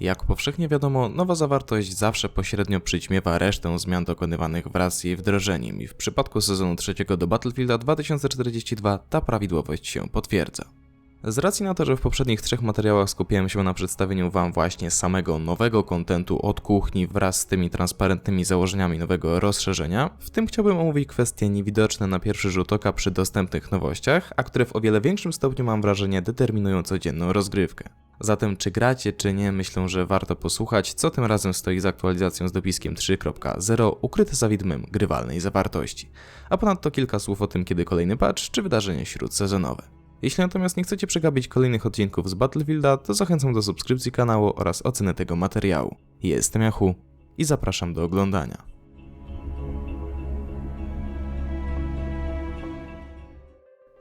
Jak powszechnie wiadomo, nowa zawartość zawsze pośrednio przyćmiewa resztę zmian dokonywanych wraz z jej wdrożeniem i w przypadku sezonu trzeciego do Battlefielda 2042 ta prawidłowość się potwierdza. Z racji na to, że w poprzednich trzech materiałach skupiałem się na przedstawieniu Wam właśnie samego nowego kontentu od kuchni wraz z tymi transparentnymi założeniami nowego rozszerzenia, w tym chciałbym omówić kwestie niewidoczne na pierwszy rzut oka przy dostępnych nowościach, a które w o wiele większym stopniu mam wrażenie determinują codzienną rozgrywkę. Zatem czy gracie, czy nie, myślę, że warto posłuchać, co tym razem stoi z aktualizacją z dopiskiem 3.0 ukryte za widmem grywalnej zawartości, a ponadto kilka słów o tym, kiedy kolejny patch, czy wydarzenie śródsezonowe. Jeśli natomiast nie chcecie przegapić kolejnych odcinków z Battlefielda, to zachęcam do subskrypcji kanału oraz oceny tego materiału. Jestem Yahu i zapraszam do oglądania.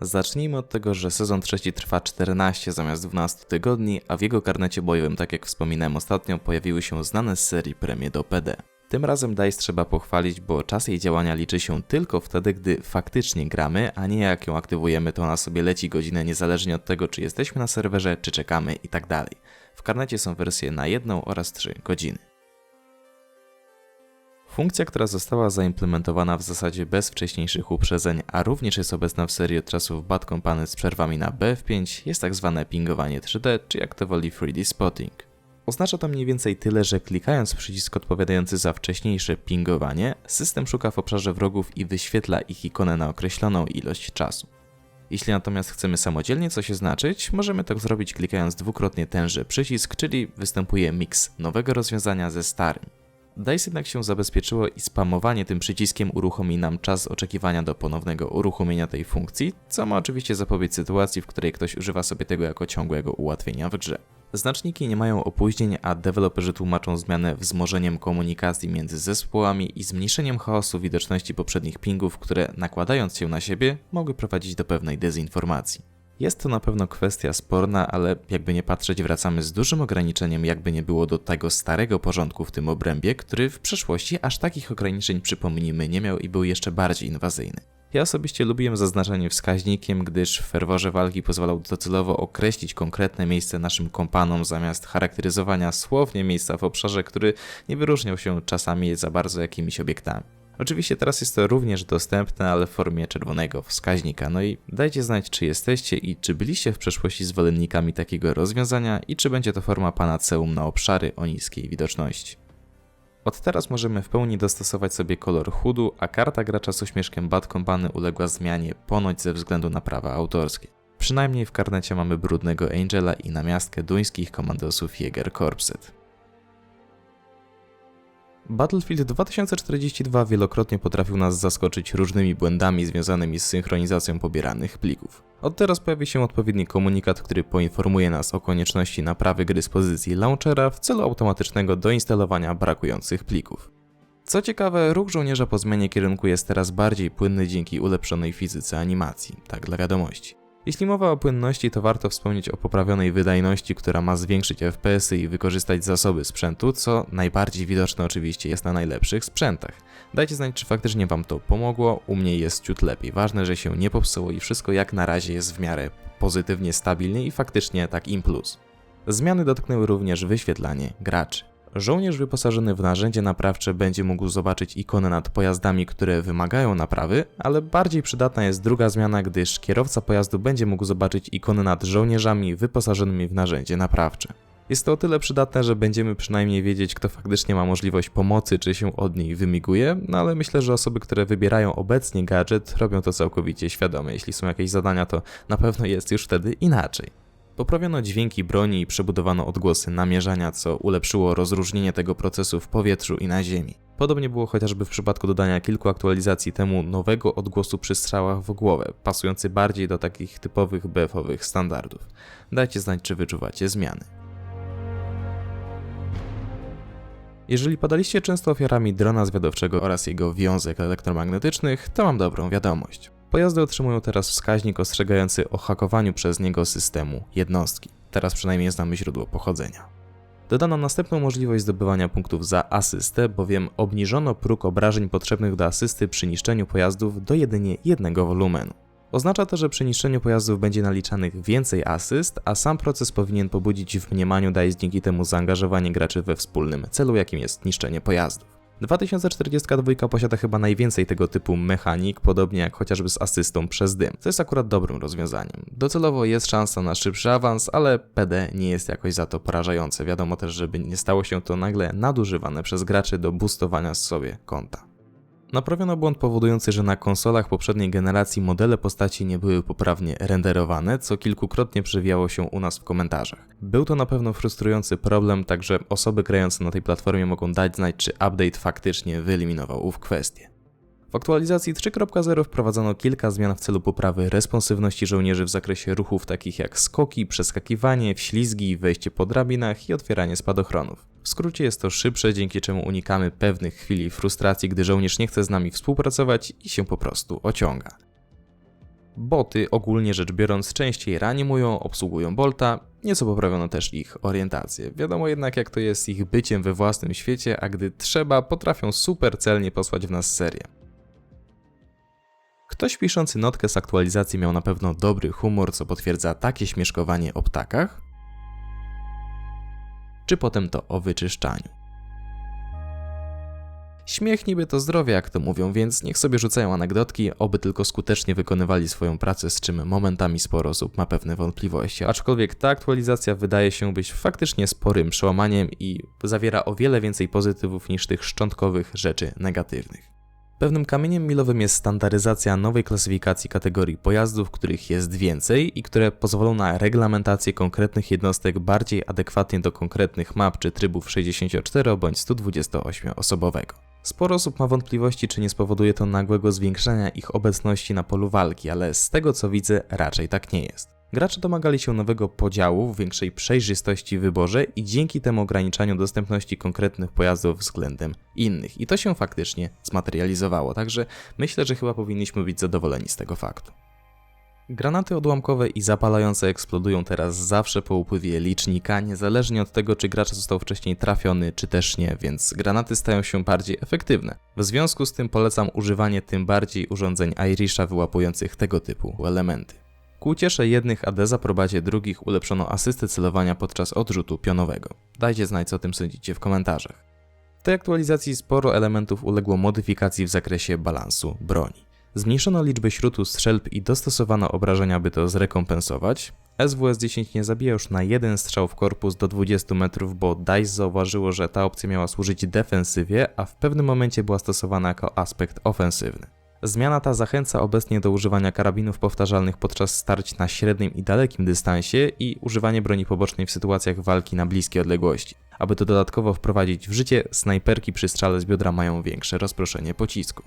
Zacznijmy od tego, że sezon trzeci trwa 14 zamiast 12 tygodni, a w jego karnecie bojowym, tak jak wspominałem ostatnio, pojawiły się znane z serii premie do PD. Tym razem DICE trzeba pochwalić, bo czas jej działania liczy się tylko wtedy, gdy faktycznie gramy, a nie jak ją aktywujemy, to ona sobie leci godzinę niezależnie od tego, czy jesteśmy na serwerze, czy czekamy i tak. W karnecie są wersje na jedną oraz trzy godziny. Funkcja, która została zaimplementowana w zasadzie bez wcześniejszych uprzedzeń, a również jest obecna w serii od czasów Bad Company z przerwami na BF5, jest tak zwane pingowanie 3D, czy jak to woli 3D spotting. Oznacza to mniej więcej tyle, że klikając przycisk odpowiadający za wcześniejsze pingowanie, system szuka w obszarze wrogów i wyświetla ich ikonę na określoną ilość czasu. Jeśli natomiast chcemy samodzielnie coś oznaczyć, możemy to zrobić klikając dwukrotnie tenże przycisk, czyli występuje miks nowego rozwiązania ze starym. DICE jednak się zabezpieczyło i spamowanie tym przyciskiem uruchomi nam czas oczekiwania do ponownego uruchomienia tej funkcji, co ma oczywiście zapobiec sytuacji, w której ktoś używa sobie tego jako ciągłego ułatwienia w grze. Znaczniki nie mają opóźnień, a deweloperzy tłumaczą zmianę wzmożeniem komunikacji między zespołami i zmniejszeniem chaosu widoczności poprzednich pingów, które nakładając się na siebie mogły prowadzić do pewnej dezinformacji. Jest to na pewno kwestia sporna, ale jakby nie patrzeć, wracamy z dużym ograniczeniem, jakby nie było do tego starego porządku w tym obrębie, który w przeszłości aż takich ograniczeń, przypomnijmy, nie miał i był jeszcze bardziej inwazyjny. Ja osobiście lubiłem zaznaczenie wskaźnikiem, gdyż w ferworze walki pozwalał docelowo określić konkretne miejsce naszym kompanom zamiast charakteryzowania słownie miejsca w obszarze, który nie wyróżniał się czasami za bardzo jakimiś obiektami. Oczywiście teraz jest to również dostępne, ale w formie czerwonego wskaźnika. No i dajcie znać, czy jesteście i czy byliście w przeszłości zwolennikami takiego rozwiązania i czy będzie to forma panaceum na obszary o niskiej widoczności. Od teraz możemy w pełni dostosować sobie kolor HUDu, a karta gracza z uśmieszkiem Bad Company uległa zmianie ponoć ze względu na prawa autorskie. Przynajmniej w karnecie mamy brudnego Angela i namiastkę duńskich komandosów Jäger Corpset. Battlefield 2042 wielokrotnie potrafił nas zaskoczyć różnymi błędami związanymi z synchronizacją pobieranych plików. Od teraz pojawi się odpowiedni komunikat, który poinformuje nas o konieczności naprawy gry z pozycji launchera w celu automatycznego doinstalowania brakujących plików. Co ciekawe, ruch żołnierza po zmianie kierunku jest teraz bardziej płynny dzięki ulepszonej fizyce animacji, tak dla wiadomości. Jeśli mowa o płynności, to warto wspomnieć o poprawionej wydajności, która ma zwiększyć FPS-y i wykorzystać zasoby sprzętu, co najbardziej widoczne oczywiście jest na najlepszych sprzętach. Dajcie znać, czy faktycznie Wam to pomogło, u mnie jest ciut lepiej. Ważne, że się nie popsuło i wszystko jak na razie jest w miarę pozytywnie stabilnie i faktycznie tak im plus. Zmiany dotknęły również wyświetlanie graczy. Żołnierz wyposażony w narzędzie naprawcze będzie mógł zobaczyć ikony nad pojazdami, które wymagają naprawy, ale bardziej przydatna jest druga zmiana, gdyż kierowca pojazdu będzie mógł zobaczyć ikony nad żołnierzami wyposażonymi w narzędzie naprawcze. Jest to o tyle przydatne, że będziemy przynajmniej wiedzieć, kto faktycznie ma możliwość pomocy, czy się od niej wymiguje, no ale myślę, że osoby, które wybierają obecnie gadżet, robią to całkowicie świadome. Jeśli są jakieś zadania, to na pewno jest już wtedy inaczej. Poprawiono dźwięki broni i przebudowano odgłosy namierzania, co ulepszyło rozróżnienie tego procesu w powietrzu i na ziemi. Podobnie było chociażby w przypadku dodania kilku aktualizacji temu nowego odgłosu przy strzałach w głowę, pasujący bardziej do takich typowych BF-owych standardów. Dajcie znać, czy wyczuwacie zmiany. Jeżeli padaliście często ofiarami drona zwiadowczego oraz jego wiązek elektromagnetycznych, to mam dobrą wiadomość. Pojazdy otrzymują teraz wskaźnik ostrzegający o hakowaniu przez niego systemu jednostki. Teraz przynajmniej znamy źródło pochodzenia. Dodano następną możliwość zdobywania punktów za asystę, bowiem obniżono próg obrażeń potrzebnych do asysty przy niszczeniu pojazdów do jedynie jednego wolumenu. Oznacza to, że przy niszczeniu pojazdów będzie naliczanych więcej asyst, a sam proces powinien pobudzić w mniemaniu DICE dzięki temu zaangażowanie graczy we wspólnym celu, jakim jest niszczenie pojazdów. 2042 posiada chyba najwięcej tego typu mechanik, podobnie jak chociażby z asystą przez dym, co jest akurat dobrym rozwiązaniem. Docelowo jest szansa na szybszy awans, ale PD nie jest jakoś za to porażające. Wiadomo też, żeby nie stało się to nagle nadużywane przez graczy do boostowania sobie konta. Naprawiono błąd powodujący, że na konsolach poprzedniej generacji modele postaci nie były poprawnie renderowane, co kilkukrotnie przewijało się u nas w komentarzach. Był to na pewno frustrujący problem, także osoby grające na tej platformie mogą dać znać, czy update faktycznie wyeliminował ów kwestię. W aktualizacji 3.0 wprowadzono kilka zmian w celu poprawy responsywności żołnierzy w zakresie ruchów takich jak skoki, przeskakiwanie, wślizgi, wejście po drabinach i otwieranie spadochronów. W skrócie jest to szybsze, dzięki czemu unikamy pewnych chwili frustracji, gdy żołnierz nie chce z nami współpracować i się po prostu ociąga. Boty, ogólnie rzecz biorąc, częściej reanimują, obsługują Bolta, nieco poprawiono też ich orientację. Wiadomo jednak jak to jest ich byciem we własnym świecie, a gdy trzeba, potrafią super celnie posłać w nas serię. Ktoś piszący notkę z aktualizacji miał na pewno dobry humor, co potwierdza takie śmieszkowanie o ptakach, czy potem to o wyczyszczaniu. Śmiech niby to zdrowie, jak to mówią, więc niech sobie rzucają anegdotki, oby tylko skutecznie wykonywali swoją pracę, z czym momentami sporo osób ma pewne wątpliwości. Aczkolwiek ta aktualizacja wydaje się być faktycznie sporym przełamaniem i zawiera o wiele więcej pozytywów niż tych szczątkowych rzeczy negatywnych. Pewnym kamieniem milowym jest standaryzacja nowej klasyfikacji kategorii pojazdów, których jest więcej i które pozwolą na reglamentację konkretnych jednostek bardziej adekwatnie do konkretnych map czy trybów 64 bądź 128 osobowego. Sporo osób ma wątpliwości, czy nie spowoduje to nagłego zwiększenia ich obecności na polu walki, ale z tego co widzę, raczej tak nie jest. Gracze domagali się nowego podziału, większej przejrzystości w wyborze i dzięki temu ograniczaniu dostępności konkretnych pojazdów względem innych. I to się faktycznie zmaterializowało, także myślę, że chyba powinniśmy być zadowoleni z tego faktu. Granaty odłamkowe i zapalające eksplodują teraz zawsze po upływie licznika, niezależnie od tego, czy gracz został wcześniej trafiony, czy też nie, więc granaty stają się bardziej efektywne. W związku z tym polecam używanie tym bardziej urządzeń Irisha wyłapujących tego typu elementy. Ku uciesze jednych, a dezaprobacie drugich ulepszono asystę celowania podczas odrzutu pionowego. Dajcie znać, co o tym sądzicie w komentarzach. W tej aktualizacji sporo elementów uległo modyfikacji w zakresie balansu broni. Zmniejszono liczbę śrutu strzelb i dostosowano obrażenia, by to zrekompensować. SWS-10 nie zabija już na jeden strzał w korpus do 20 metrów, bo DICE zauważyło, że ta opcja miała służyć defensywie, a w pewnym momencie była stosowana jako aspekt ofensywny. Zmiana ta zachęca obecnie do używania karabinów powtarzalnych podczas starć na średnim i dalekim dystansie i używanie broni pobocznej w sytuacjach walki na bliskie odległości. Aby to dodatkowo wprowadzić w życie, snajperki przy strzale z biodra mają większe rozproszenie pocisku.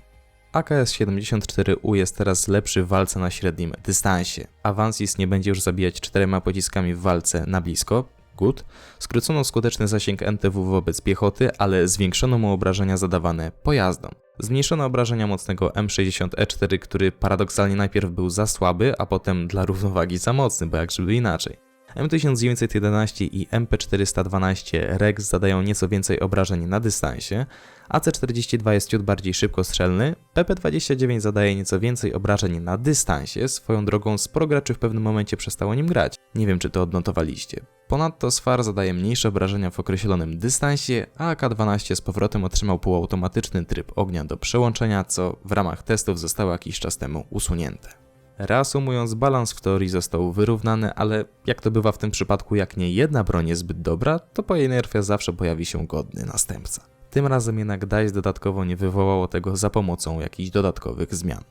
AKS-74U jest teraz lepszy w walce na średnim dystansie. Avansis nie będzie już zabijać czterema pociskami w walce na blisko, good. Skrócono skuteczny zasięg NTW wobec piechoty, ale zwiększono mu obrażenia zadawane pojazdom. Zmniejszono obrażenia mocnego M60E4, który paradoksalnie najpierw był za słaby, a potem dla równowagi za mocny, bo jak żeby inaczej. M1911 i MP412 Rex zadają nieco więcej obrażeń na dystansie, AC42 jest ciut bardziej szybkostrzelny, PP29 zadaje nieco więcej obrażeń na dystansie, swoją drogą sporo graczy w pewnym momencie przestało nim grać. Nie wiem czy to odnotowaliście. Ponadto Sfar zadaje mniejsze obrażenia w określonym dystansie, a AK-12 z powrotem otrzymał półautomatyczny tryb ognia do przełączenia, co w ramach testów zostało jakiś czas temu usunięte. Reasumując, balans w teorii został wyrównany, ale jak to bywa w tym przypadku, jak nie jedna broń jest zbyt dobra, to po jej nerfie zawsze pojawi się godny następca. Tym razem jednak DICE dodatkowo nie wywołało tego za pomocą jakichś dodatkowych zmian.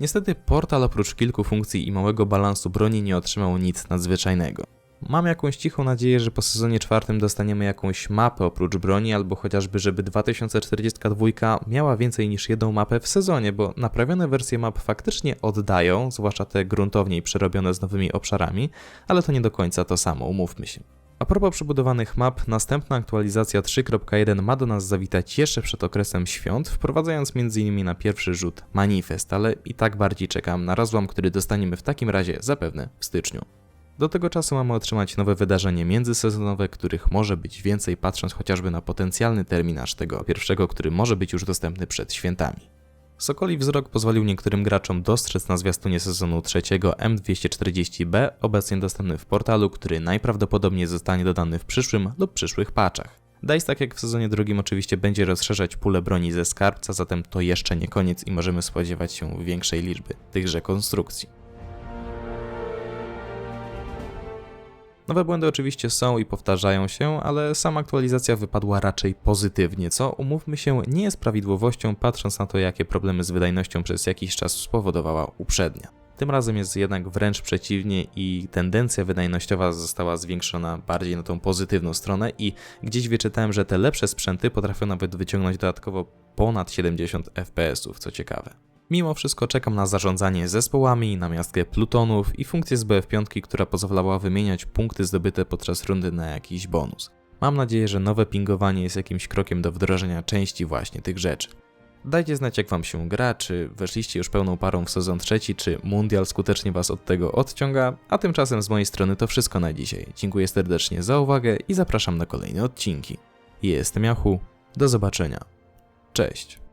Niestety portal oprócz kilku funkcji i małego balansu broni nie otrzymał nic nadzwyczajnego. Mam jakąś cichą nadzieję, że po sezonie czwartym dostaniemy jakąś mapę oprócz broni, albo chociażby, żeby 2042 miała więcej niż jedną mapę w sezonie, bo naprawione wersje map faktycznie oddają, zwłaszcza te gruntowniej przerobione z nowymi obszarami, ale to nie do końca to samo, umówmy się. A propos przebudowanych map, następna aktualizacja 3.1 ma do nas zawitać jeszcze przed okresem świąt, wprowadzając m.in. na pierwszy rzut manifest, ale i tak bardziej czekam na rozłam, który dostaniemy w takim razie zapewne w styczniu. Do tego czasu mamy otrzymać nowe wydarzenie międzysezonowe, których może być więcej, patrząc chociażby na potencjalny terminarz tego pierwszego, który może być już dostępny przed świętami. Sokoli wzrok pozwolił niektórym graczom dostrzec na zwiastunie sezonu trzeciego M240B, obecnie dostępny w portalu, który najprawdopodobniej zostanie dodany w przyszłym lub przyszłych patchach. DICE, tak jak w sezonie drugim, oczywiście będzie rozszerzać pulę broni ze skarbca, zatem to jeszcze nie koniec i możemy spodziewać się większej liczby tychże konstrukcji. Nowe błędy oczywiście są i powtarzają się, ale sama aktualizacja wypadła raczej pozytywnie, co umówmy się nie jest prawidłowością patrząc na to jakie problemy z wydajnością przez jakiś czas spowodowała uprzednia. Tym razem jest jednak wręcz przeciwnie i tendencja wydajnościowa została zwiększona bardziej na tą pozytywną stronę i gdzieś wyczytałem, że te lepsze sprzęty potrafią nawet wyciągnąć dodatkowo ponad 70 fps, co ciekawe. Mimo wszystko czekam na zarządzanie zespołami, na miastkę plutonów i funkcję z BF5, która pozwalała wymieniać punkty zdobyte podczas rundy na jakiś bonus. Mam nadzieję, że nowe pingowanie jest jakimś krokiem do wdrożenia części właśnie tych rzeczy. Dajcie znać jak wam się gra, czy weszliście już pełną parą w sezon trzeci, czy mundial skutecznie was od tego odciąga, a tymczasem z mojej strony to wszystko na dzisiaj. Dziękuję serdecznie za uwagę i zapraszam na kolejne odcinki. Jestem Jachu, do zobaczenia. Cześć.